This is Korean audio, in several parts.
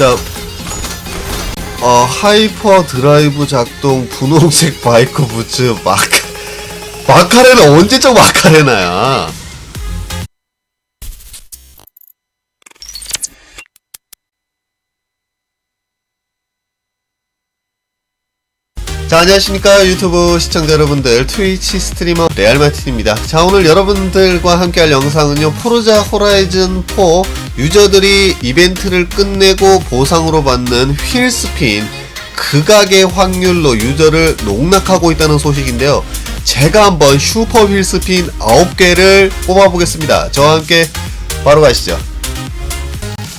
자, 어, 하이퍼 드라이브 작동 분홍색 바이크 부츠 마카 마카레나 언제적 마카레나야? 자 안녕하십니까 유튜브 시청자 여러분들 트위치 스트리머 레알마틴입니다 자 오늘 여러분들과 함께할 영상은요 포르자 호라이즌 4 유저들이 이벤트를 끝내고 보상으로 받는 휠 스핀 극악의 확률로 유저를 농락하고 있다는 소식인데요. 제가 한번 슈퍼 휠 스핀 9개를 뽑아보겠습니다. 저와 함께 바로 가시죠.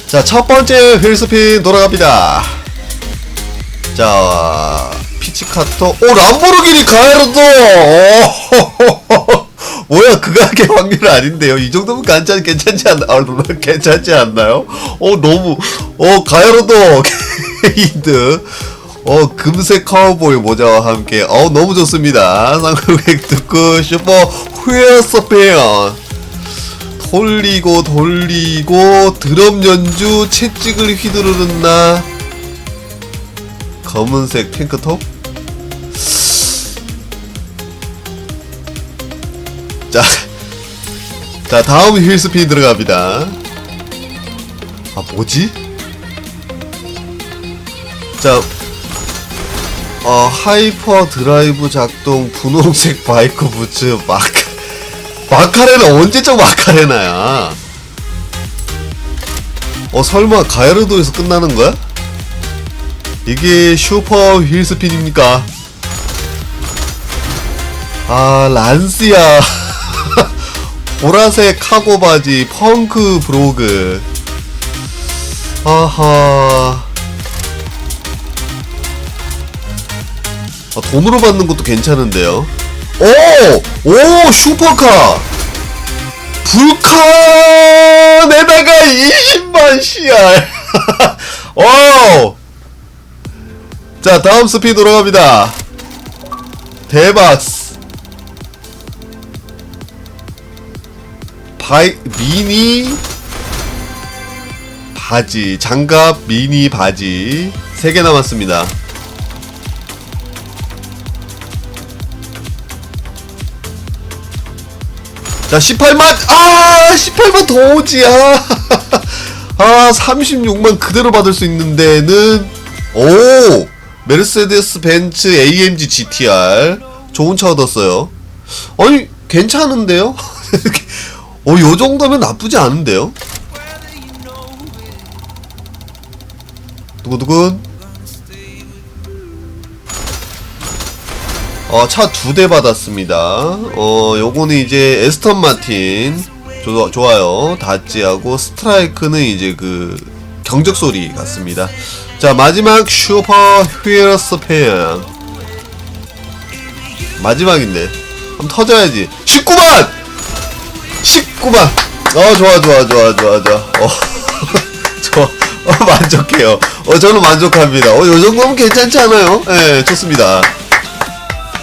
자 첫 번째 휠 스핀 돌아갑니다. 자 피치카토. 오 람보르기니 가에로도! 오, 그가게 확률 아닌데요. 이 정도면 괜찮 괜찮지 않나? 아, 괜찮지 않나요? 어 너무 어 가에로도 게이드 어 금색 카우보이 모자와 함께. 어 너무 좋습니다. 상금액 듣고 슈퍼 후에서페어. 돌리고 돌리고 드럼 연주 채찍을 휘두르는 나? 검은색 탱크톱? 자, 자 다음 휠스핀 들어갑니다. 아 뭐지? 자, 어 하이퍼 드라이브 작동 분홍색 바이크 부츠 마카 마카레나 언제적 마카레나야? 어 설마 가야르도에서 끝나는 거야? 이게 슈퍼 휠스핀입니까? 아 란스야 보라색 카고 바지 펑크 브로그. 아하. 아, 돈으로 받는 것도 괜찮은데요? 오! 오 슈퍼카! 불칸에다가 20만 CR 오! 자 다음 스피 돌아갑니다. 대박 바이 미니 바지 장갑 미니 바지 3개 남았습니다 자 18만 아 18만 더 오지 아, 아 36만 그대로 받을 수 있는 데는 오 메르세데스 벤츠 AMG GTR 좋은 차 얻었어요. 아니 괜찮은데요? 어, 요 정도면 나쁘지 않은데요? 누구누군? 어, 차 두 대 받았습니다. 어, 요거는 이제 에스턴 마틴. 조, 좋아요. 다찌하고 스트라이크는 이제 그 경적 소리 같습니다. 자, 마지막 슈퍼 휠스 팬. 마지막인데. 한번 터져야지. 19만! 19만! 어, 좋아, 좋아, 좋아, 좋아, 좋아. 어, 좋아. 어, 만족해요. 어, 저는 만족합니다. 어, 요 정도면 괜찮지 않아요? 예, 좋습니다.